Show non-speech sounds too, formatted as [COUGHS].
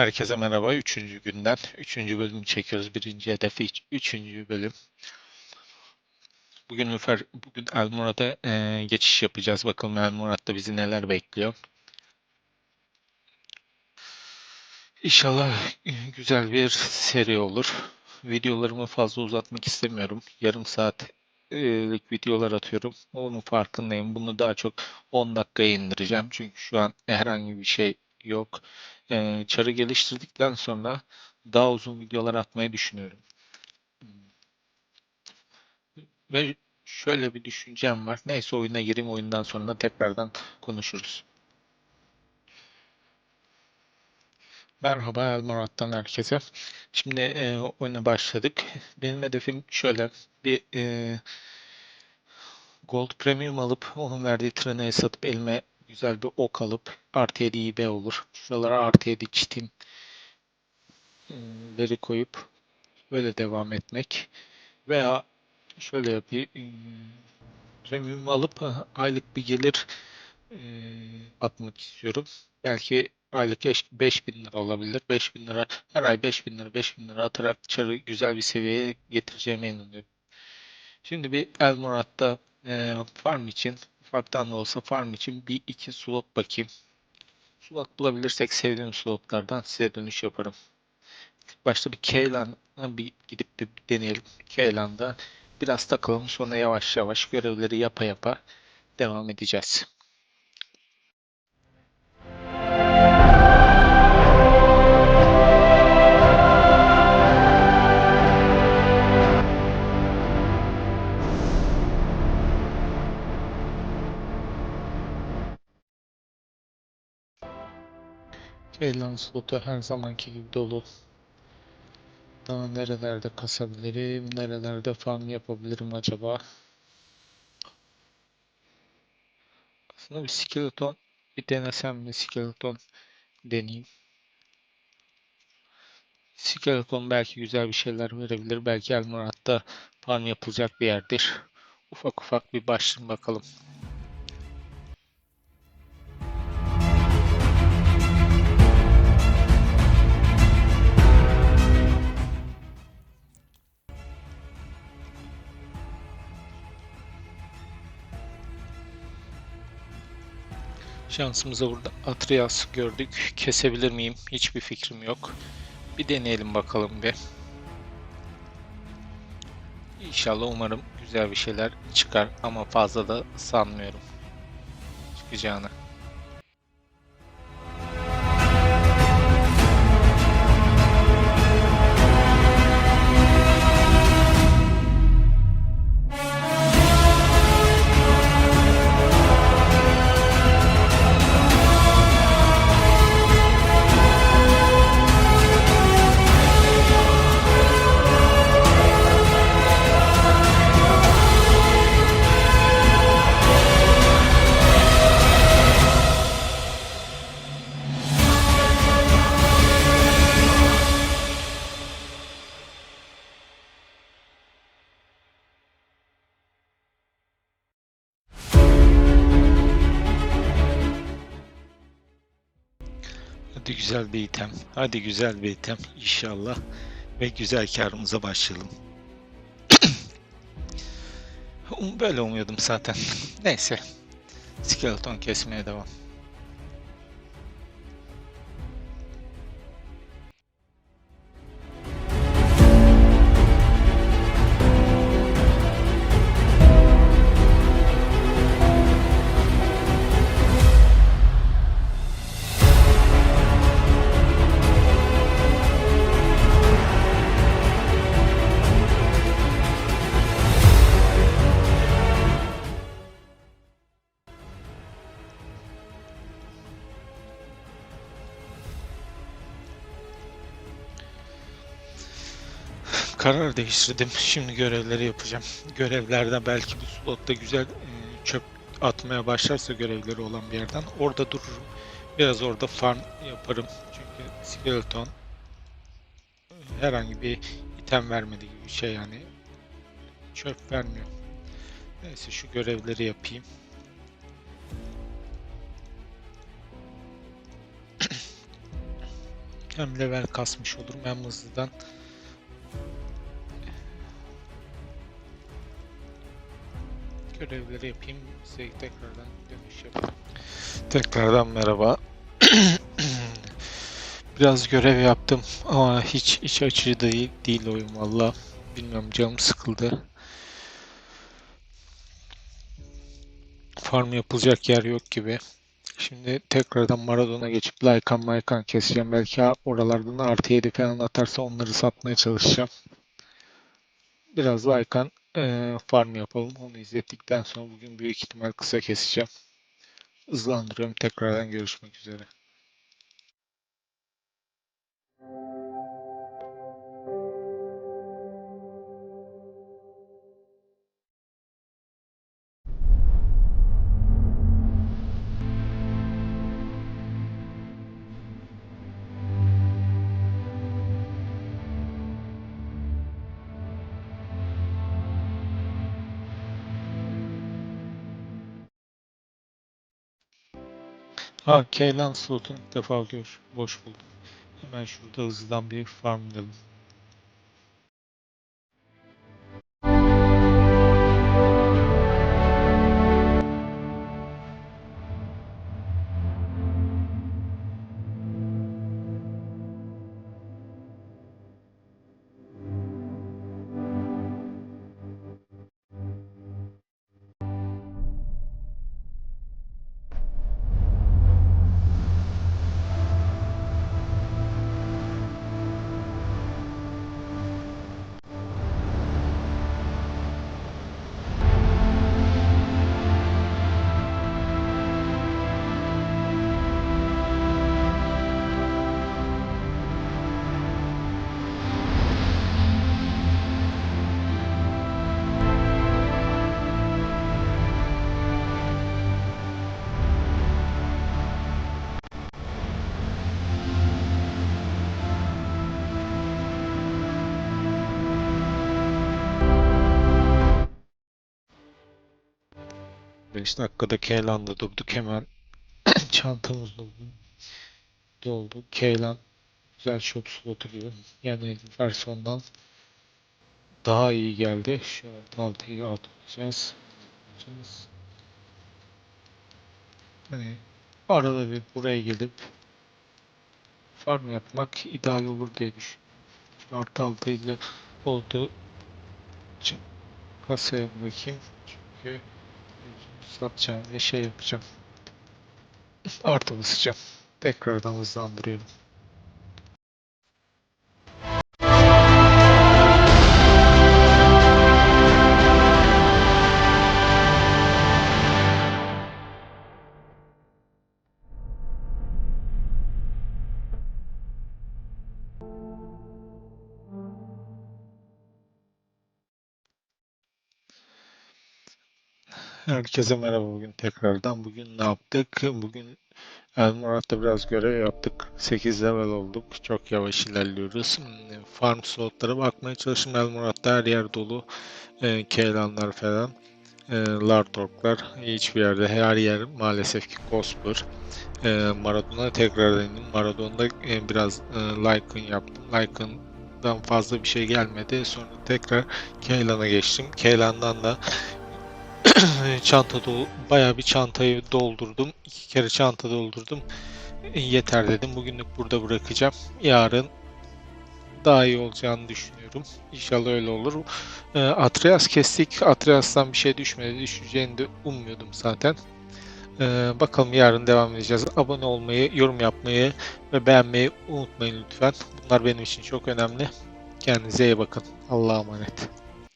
Herkese merhaba. Üçüncü günden. Üçüncü bölüm çekiyoruz. Birinci hedefi üç- üçüncü bölüm. Bugün Üfer, bugün Elmurat'a e, geçiş yapacağız. Bakalım Elmurat'ta bizi neler bekliyor. İnşallah e, güzel bir seri olur. Videolarımı fazla uzatmak istemiyorum. Yarım saatlik videolar atıyorum. Onun farkındayım. Bunu daha çok 10 dakikaya indireceğim. Çünkü şu an herhangi bir şey yok. Ee, çarı geliştirdikten sonra daha uzun videolar atmayı düşünüyorum. Ve şöyle bir düşüncem var. Neyse oyuna gireyim oyundan sonra tekrardan konuşuruz. Merhaba Elmurat'tan herkese. Şimdi e, oyuna başladık. Benim hedefim şöyle bir e, Gold Premium alıp onun verdiği treni satıp elime güzel bir ok alıp artı 7 IB olur. Şuralara artı 7 çitin e, leri koyup böyle devam etmek. Veya şöyle yapayım. e, Premium alıp aylık bir gelir e, atmak istiyorum. Belki aylık 5000 lira olabilir. 5000 lira her ay 5000 lira 5000 lira atarak çarı güzel bir seviyeye getireceğime inanıyorum. Şimdi bir Elmorat'ta e, farm için ufaktan da olsa farm için bir iki slot bakayım. Slot bulabilirsek sevdiğim slotlardan size dönüş yaparım. Başta bir Keylan'a bir gidip bir deneyelim. Keylan'da biraz takalım sonra yavaş yavaş görevleri yapa yapa devam edeceğiz. Keylan slotu her zamanki gibi dolu. Daha nerelerde kasabilirim, nerelerde farm yapabilirim acaba? Aslında bir skeleton bir denesem mi skeleton deneyeyim. Skeleton belki güzel bir şeyler verebilir. Belki Elmurat'ta farm yapılacak bir yerdir. Ufak ufak bir başlayalım bakalım. Şansımıza burada Atrias gördük. Kesebilir miyim? Hiçbir fikrim yok. Bir deneyelim bakalım bir. İnşallah umarım güzel bir şeyler çıkar ama fazla da sanmıyorum çıkacağını. Hadi güzel bir item. Hadi güzel bir item inşallah. Ve güzel karımıza başlayalım. [COUGHS] Um- Böyle umuyordum zaten. [LAUGHS] Neyse. Skeleton kesmeye devam. Karar değiştirdim. Şimdi görevleri yapacağım. Görevlerde belki bu slotta güzel e, çöp atmaya başlarsa görevleri olan bir yerden orada dururum. Biraz orada farm yaparım. Çünkü skeleton e, herhangi bir item vermedi gibi bir şey yani. Çöp vermiyor. Neyse şu görevleri yapayım. [CLEARS THROAT] hem level kasmış olurum hem hızlıdan görevleri yapayım. Size tekrardan dönüş yapayım. Tekrardan merhaba. [CLEARS THROAT] Biraz görev yaptım ama hiç iç açıcı değil, değil oyun valla. Bilmiyorum canım sıkıldı. Farm yapılacak yer yok gibi. Şimdi tekrardan Maradona geçip Lycan Maykan keseceğim. Belki oralardan artı 7 falan atarsa onları satmaya çalışacağım. Biraz Lycan e, farm yapalım. Onu izlettikten sonra bugün büyük ihtimal kısa keseceğim. Hızlandırıyorum. Tekrardan görüşmek üzere. Ha Keylan slotunu ilk defa gör. Boş buldum. Hemen şurada hızlıdan bir farmlayalım. Beş dakikada Keylan'da durduk hemen [COUGHS] çantamız doldu. Doldu. Keylan güzel shop slotu gibi. Yani versiyondan daha iyi geldi. Şu altıyı atacağız. Hani arada bir buraya gelip farm yapmak ideal olur diye düşünüyorum. Artı altıyla için kasaya bakayım. Çünkü satacağım ve şey yapacağım. [LAUGHS] Artı basacağım. Tekrardan hızlandırıyorum. Herkese merhaba bugün tekrardan. Bugün ne yaptık? Bugün El Murat'ta biraz görev yaptık. 8 level olduk. Çok yavaş ilerliyoruz. Hmm, Farm slotlara bakmaya çalıştım. El Murat'ta her yer dolu. E, Keylanlar falan. E, Lardorklar. Hiçbir yerde her yer maalesef ki Cosper. E, Maradona tekrar indim. Maradona'da e, biraz e, Lycan yaptım. Lycan'dan fazla bir şey gelmedi. Sonra tekrar Keylan'a geçtim. Keylan'dan da [CLEARS THROAT] çanta dolu, bayağı bir çantayı doldurdum. İki kere çanta doldurdum. E, Yeter dedim. Bugünlük burada bırakacağım. Yarın daha iyi olacağını düşünüyorum. İnşallah öyle olur. E, Atreus kestik. Atreus'tan bir şey düşmedi. Düşeceğini de ummuyordum zaten. E, bakalım yarın devam edeceğiz. Abone olmayı, yorum yapmayı ve beğenmeyi unutmayın lütfen. Bunlar benim için çok önemli. Kendinize iyi bakın. Allah'a emanet.